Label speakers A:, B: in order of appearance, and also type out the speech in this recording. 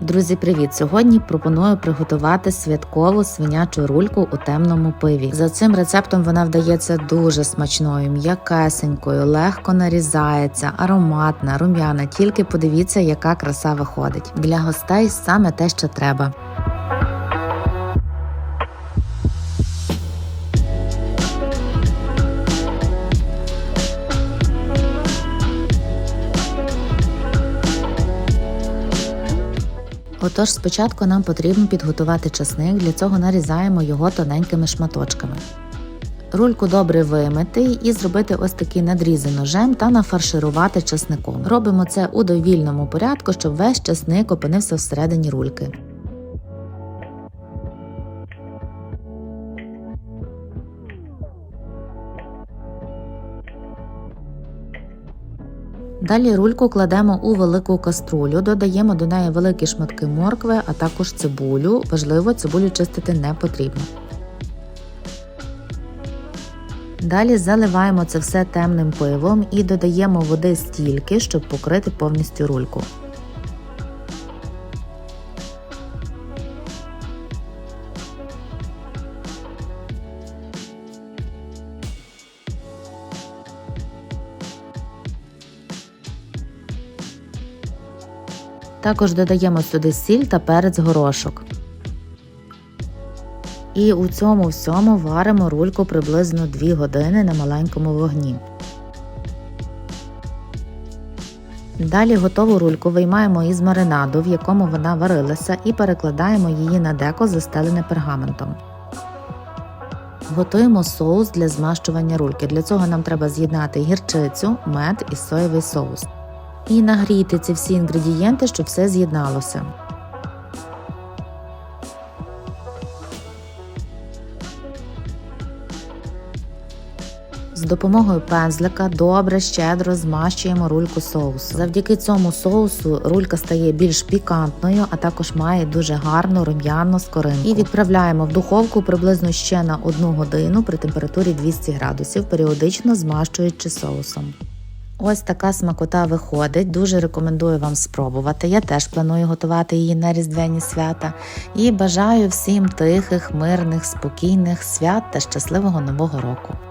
A: Друзі, привіт! Сьогодні пропоную приготувати святкову свинячу рульку у темному пиві. За цим рецептом вона вдається дуже смачною, м'якесенькою, легко нарізається, ароматна, рум'яна. Тільки подивіться, яка краса виходить. Для гостей саме те, що треба. Отож, спочатку нам потрібно підготувати часник, для цього нарізаємо його тоненькими шматочками. Рульку добре вимити і зробити ось такий надрізи ножем та нафарширувати часником. Робимо це у довільному порядку, щоб весь часник опинився всередині рульки. Далі рульку кладемо у велику каструлю, додаємо до неї великі шматки моркви, а також цибулю. Важливо, цибулю чистити не потрібно. Далі заливаємо це все темним пивом і додаємо води стільки, щоб покрити повністю рульку. Також додаємо сюди сіль та перець горошок. І у цьому всьому варимо рульку приблизно 2 години на маленькому вогні. Далі готову рульку виймаємо із маринаду, в якому вона варилася, і перекладаємо її на деко, застелене пергаментом. Готуємо соус для змащування рульки. Для цього нам треба з'єднати гірчицю, мед і соєвий соус і нагріти ці всі інгредієнти, щоб все з'єдналося. З допомогою пензлика добре щедро змащуємо рульку соусу. Завдяки цьому соусу рулька стає більш пікантною, а також має дуже гарну рум'яну скоринку. І відправляємо в духовку приблизно ще на 1 годину при температурі 200 градусів, періодично змащуючи соусом. Ось така смакота виходить. Дуже рекомендую вам спробувати. Я теж планую готувати її на різдвяні свята. І бажаю всім тихих, мирних, спокійних свят та щасливого нового року.